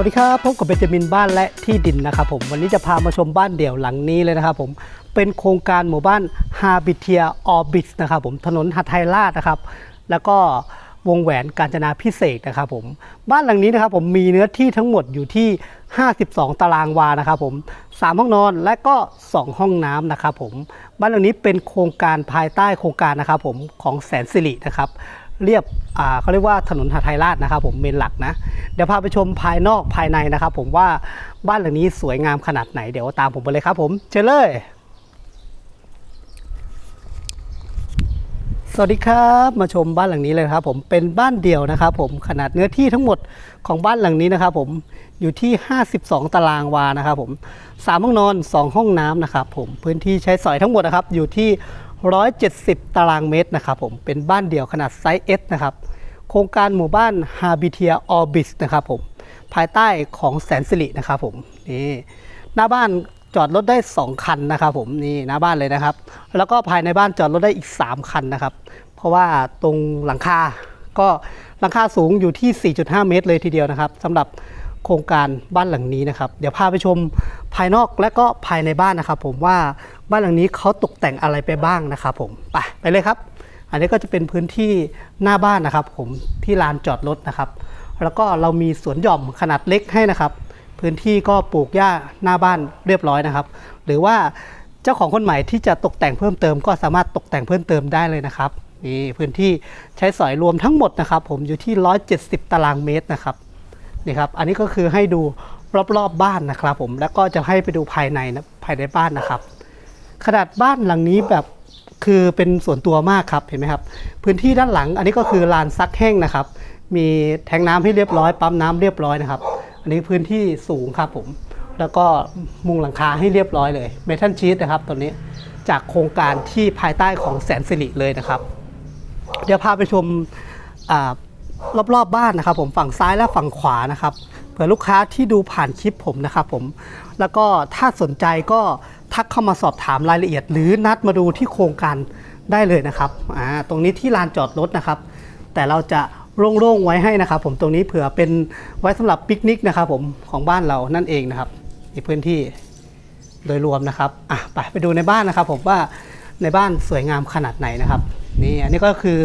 วัสดีครับพบกับเบนจามินบ้านและที่ดินนะครับผมวันนี้จะพามาชมบ้านเดี่ยวหลังนี้เลยนะครับผมเป็นโครงการหมู่บ้านฮาบิเทียออบิสนะครับผมถนนหัดไทราชนะครับ แล้วก็วงแหวนกาญจนาพิเศษนะครับผมบ้านหลังนี้นะครับผมมีเนื้อที่ทั้งหมดอยู่ที่ 52 ตารางวานะครับผม3ห้องนอนและก็ 2 ห้องน้ำนะครับผมบ้านหลังนี้เป็นโครงการภายใต้โครงการนะครับผมของแสนสิรินะครับ เรียบเขาเรียกว่าถนนหาไทยราชนะครับ ผมเมนหลักนะ เดี๋ยวพาไปชมภายนอกภายในนะครับ ผมว่าบ้านหลังนี้สวยงามขนาดไหนเดี๋ยวตามผมไปเลยครับ ผมเชิญเลยสวัสดีครับมาชมบ้านหลังนี้เลยครับ ผมเป็นบ้านเดี่ยวนะครับ ผมขนาดเนื้อที่ทั้งหมดของบ้านหลังนี้นะครับ ผมอยู่ที่ 52 ตารางวานะครับ ผม3ห้องนอน 2 ห้องน้ำนะครับ ผมพื้นที่ใช้สอยทั้งหมดนะครับ อยู่ที่ 170 ตารางเมตรนะครับผมเป็นบ้านเดี่ยวขนาดไซส์ S นะครับโครงการหมู่บ้านฮาบิเทียออบิสนะครับผมภายใต้ของแสนสิรินะครับผมนี่หน้าบ้านจอดรถได้ 2 คันนะครับผมนี่หน้าบ้านเลยนะครับ แล้วก็ภายในบ้านจอดรถได้อีก 3 คันนะครับ เพราะว่าตรงหลังคาก็หลังคาสูงอยู่ที่ 4.5 เมตรเลยทีเดียวนะครับสำหรับโครงการบ้านหลังนี้นะครับ เดี๋ยวพาไปชมภายนอกและก็ภายในบ้านนะครับ ผมว่า บ้านหลังนี้เขาตกแต่งอะไรไปบ้างนะครับผมไปไปเลยครับ อันนี้ก็จะเป็นพื้นที่หน้าบ้านนะครับ ผมที่ลานจอดรถนะครับ แล้วก็เรามีสวนหย่อมขนาดเล็กให้นะครับ พื้นที่ก็ปลูกหญ้าหน้าบ้านเรียบร้อยนะครับ หรือว่าเจ้าของคนใหม่ที่จะตกแต่งเพิ่มเติม ก็สามารถตกแต่งเพิ่มเติมได้เลยนะครับนี่พื้นที่ใช้สอยรวมทั้งหมดนะครับ ผมอยู่ที่ 170 ตารางเมตรนะครับนี่ครับ อันนี้ก็คือให้ดูรอบๆบบ้านนะครับ ผมแล้วก็จะให้ไปดูภายในนะภายในบ้านนะครับ ขนาดบ้านหลังนี้แบบคือเป็นส่วนตัวมากครับเห็นไหมครับ พื้นที่ด้านหลังอันนี้ก็คือลานซักแห้งนะครับ มีแทงน้ำให้เรียบร้อยปั๊มน้ำเรียบร้อยนะครับ อันนี้พื้นที่สูงครับผม แล้วก็มุงหลังคาให้เรียบร้อยเลยเมทัลชีตนะครับตัวนี้จากโครงการที่ภายใต้ของแสนสิริเลยนะครับ เดี๋ยวพาไปชมอรอบๆบบ้านนะครับ ผมฝั่งซ้ายและฝั่งขวานะครับเผื่อลูกค้าที่ดูผ่านคลิปผมนะครับผมแล้วก็ถ้าสนใจก็ ทักเข้ามาสอบถามรายละเอียด หรือนัดมาดูที่โครงการได้เลยนะครับอ่าตรงนี้ที่ลานจอดรถนะครับ แต่เราจะโล่งๆไว้ให้นะครับ ผมตรงนี้เผื่อเป็นไว้สำหรับปิกนิกนะครับ ผมของบ้านเรานั่นเองนะครับในพื้นที่โดยรวมนะครับอะไปไปดูในบ้านนะครับ ผมว่าในบ้านสวยงามขนาดไหนนะครับนี่อันนี้ก็คือ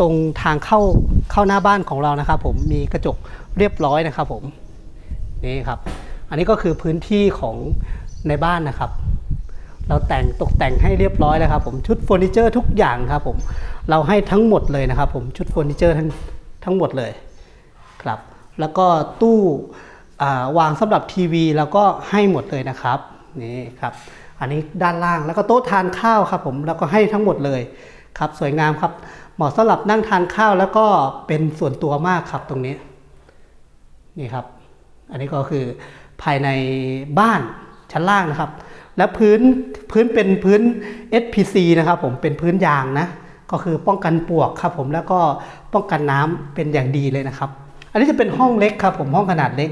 ตรงทางเข้าเข้าหน้าบ้านของเรานะครับ ผมมีกระจกเรียบร้อยนะครับ ผมนี่ครับ อันนี้ก็คือพื้นที่ของในบ้านนะครับ เราแต่งตกแต่งให้เรียบร้อยแล้วครับผมชุดเฟอร์นิเจอร์ทุกอย่างครับผมเราให้ทั้งหมดเลยนะครับผมชุดเฟอร์นิเจอร์ทั้งทั้งหมดเลยครับแล้วก็ตู้วางสำหรับทีวีเราก็ให้หมดเลยนะครับนี่ครับอันนี้ด้านล่างแล้วก็โต๊ะทานข้าวครับผมแล้วก็ให้ทั้งหมดเลยครับสวยงามครับเหมาะสำหรับนั่งทานข้าวแล้วก็เป็นส่วนตัวมากครับตรงนี้นี่ครับ อันนี้ก็คือภายในบ้านชั้นล่างนะครับ และพื้นพื้นเป็นพื้น SPC นะครับผมเป็นพื้นยางนะก็คือป้องกันปวกครับผมแล้วก็ป้องกันน้ำเป็นอย่างดีเลยนะครับ อันนี้จะเป็นห้องเล็กครับผมห้องขนาดเล็ก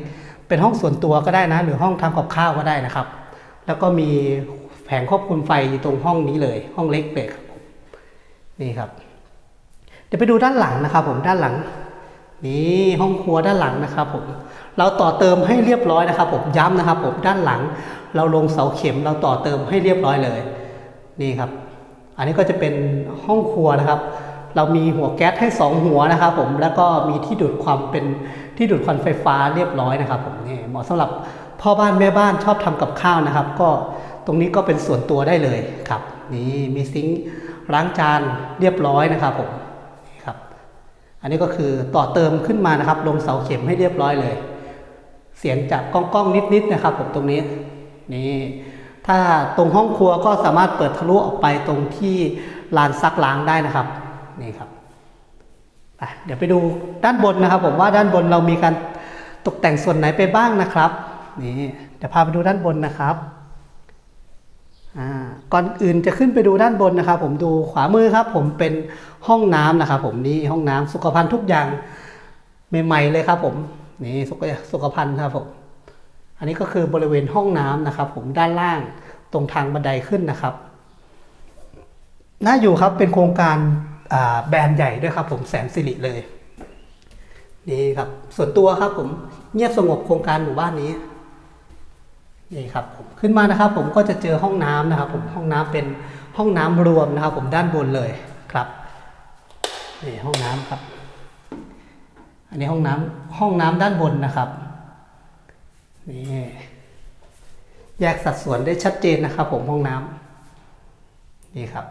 เป็นห้องส่วนตัวก็ได้นะ หรือห้องทำกับข้าวก็ได้นะครับ แล้วก็มีแผงควบคุมไฟอยู่ตรงห้องนี้เลย ห้องเล็กเลยครับนี่ครับ เดี๋ยวไปดูด้านหลังนะครับ ผมด้านหลังนี่ห้องครัวด้านหลังนะครับผมเราต่อเติมให้เรียบร้อยนะครับ ผมย้ำนะครับ ผมด้านหลัง เราลงเสาเข็มเราต่อเติมให้เรียบร้อยเลย นี่ครับ อันนี้ก็จะเป็นห้องครัวนะครับ เรามีหัวแก๊สให้สองหัวนะครับผมแล้วก็มีที่ดูดความเป็นที่ดูดควันไฟฟ้าเรียบร้อยนะครับผมนี่เหมาะสำหรับพ่อบ้านแม่บ้านชอบทำกับข้าวนะครับ ก็ตรงนี้ก็เป็นส่วนตัวได้เลยครับ นี่มีซิงค์ล้างจานเรียบร้อยนะครับผมนี่ครับ อันนี้ก็คือต่อเติมขึ้นมานะครับ ลงเสาเข็มให้เรียบร้อยเลย เสียงจากก้องๆนิดๆนะครับผมตรงนี้ นี่ถ้าตรงห้องครัวก็สามารถเปิดทะลุออกไปตรงที่ลานซักล้างได้นะครับนี่ครับเดี๋ยวไปดูด้านบนนะครับ ผมว่าด้านบนเรามีการตกแต่งส่วนไหนไปบ้างนะครับนี่เดี๋ยวพาไปดูด้านบนนะครับก่อนอื่นจะขึ้นไปดูด้านบนนะครับ ผมดูขวามือครับ ผมเป็นห้องน้ำนะครับ ผมนี่ห้องน้ำสุขภัณฑ์ทุกอย่างใหม่ๆเลยครับ ผมนี่สุขสุขภัณฑ์ครับผม อันนี้ก็คือบริเวณห้องน้ำนะครับผมด้านล่างตรงทางบันไดขึ้นนะครับน่าอยู่ครับเป็นโครงการแบรนด์ใหญ่ด้วยครับผมแสนสิริเลยนี่ครับส่วนตัวครับผมเงียบสงบโครงการหมู่บ้านนี้นี่ครับผมขึ้นมานะครับ ผมก็จะเจอห้องน้ำนะครับ ผมห้องน้ำเป็นห้องน้ำรวมนะครับ ผมด้านบนเลยครับนี่ห้องน้ำครับ อันนี้ห้องน้ำห้องน้ำด้านบนนะครับ นี่แยกสัดส่วนได้ชัดเจนนะครับผมห้องน้ำนี่ครับ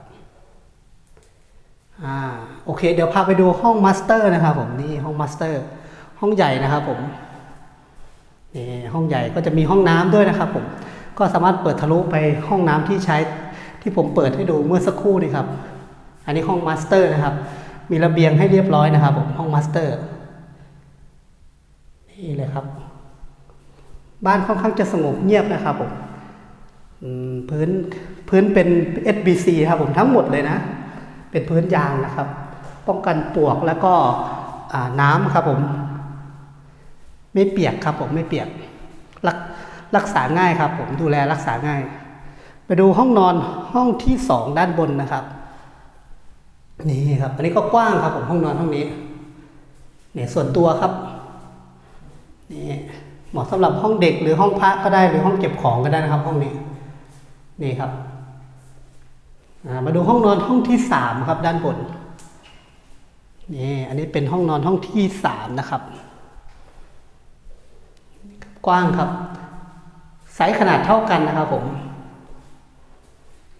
อ่าโอเค เดี๋ยวพาไปดูห้องมาสเตอร์นะครับผมนี่ห้องมาสเตอร์ห้องใหญ่นะครับผมนี่ห้องใหญ่ก็จะมีห้องน้ำด้วยนะครับผมก็สามารถเปิดทะลุไปห้องน้ำที่ใช้ที่ผมเปิดให้ดูเมื่อสักครู่นี่ครับ อันนี้ห้องมาสเตอร์นะครับ มีระเบียงให้เรียบร้อยนะครับผมห้องมาสเตอร์นี่เลยครับ บ้านค่อนข้างจะสงบเงียบนะครับผมพื้นพื้นเป็น SBC ครับผมทั้งหมดเลยนะ เป็นพื้นยางนะครับ ป้องกันปวกแล้วก็น้ำครับผม ไม่เปียกครับผมไม่เปียกรักรักษาง่ายครับ ผมดูแลรักษาง่าย ไปดูห้องนอนห้องที่สองด้านบนนะครับนี่ครับ อันนี้ก็กว้างครับผมห้องนอนห้องนี้เนี่ยส่วนตัวครับ เหมาะสำหรับห้องเด็กหรือห้องพระก็ได้หรือห้องเก็บของก็ได้นะครับ ห้องนี้นี่ครับมาดูห้องนอนห้องที่สามครับ ด้านบนนี่อันนี้เป็นห้องนอนห้องที่สามนะครับ กว้างครับไซส์ขนาดเท่ากันนะครับผม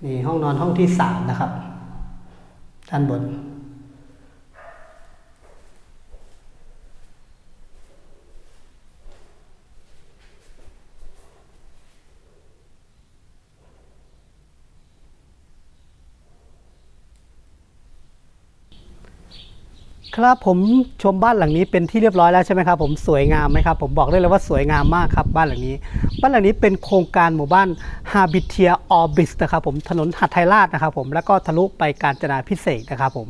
นี่ห้องนอนห้องที่สามนะครับ ด้านบน ครับผมชมบ้านหลังนี้เป็นที่เรียบร้อยแล้วใช่ไหมครับผมสวยงามไหมครับผมบอกได้เลยว่าสวยงามมากครับบ้านหลังนี้ บ้านหลังนี้เป็นโครงการหมู่บ้านฮาบิเทียออบิสนะครับผมถนนหัดไทยราชนะครับผมแล้วก็ทะลุไปกาญจนาพิเศษนะครับผม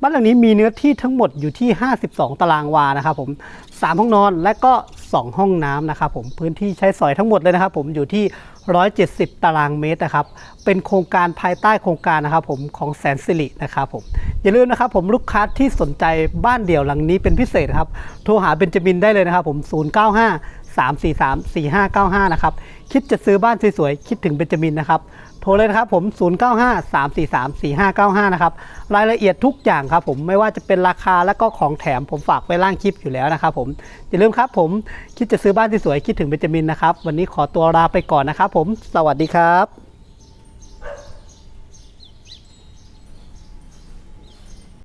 บ้านหลังนี้มีเนื้อที่ทั้งหมดอยู่ที่ 52 ตารางวานะครับผม3ห้องนอนและก็ 2 ห้องน้ำนะครับผมพื้นที่ใช้สอยทั้งหมดเลยนะครับผมอยู่ที่ 170 ตารางเมตรนะครับ เป็นโครงการภายใต้โครงการนะครับผมของแสนสิรินะครับผม อย่าลืมนะครับผมลูกค้าที่สนใจบ้านเดี่ยวหลังนี้เป็นพิเศษครับ โทรหาเบนจามินได้เลยนะครับผม 095 343 4595 นะครับ คิดจะซื้อบ้านสวยๆ คิดถึงเบนจามินนะครับ โทรเลยนะครับผม 095 343 4595 นะครับ รายละเอียดทุกอย่างครับผม ไม่ว่าจะเป็นราคาและก็ของแถมผมฝากไว้ล่างคลิปอยู่แล้วนะครับผม อย่าลืมครับผม คิดจะซื้อบ้านสวยๆ คิดถึงเบนจามินนะครับ วันนี้ขอตัวลาไปก่อนนะครับผม สวัสดีครับ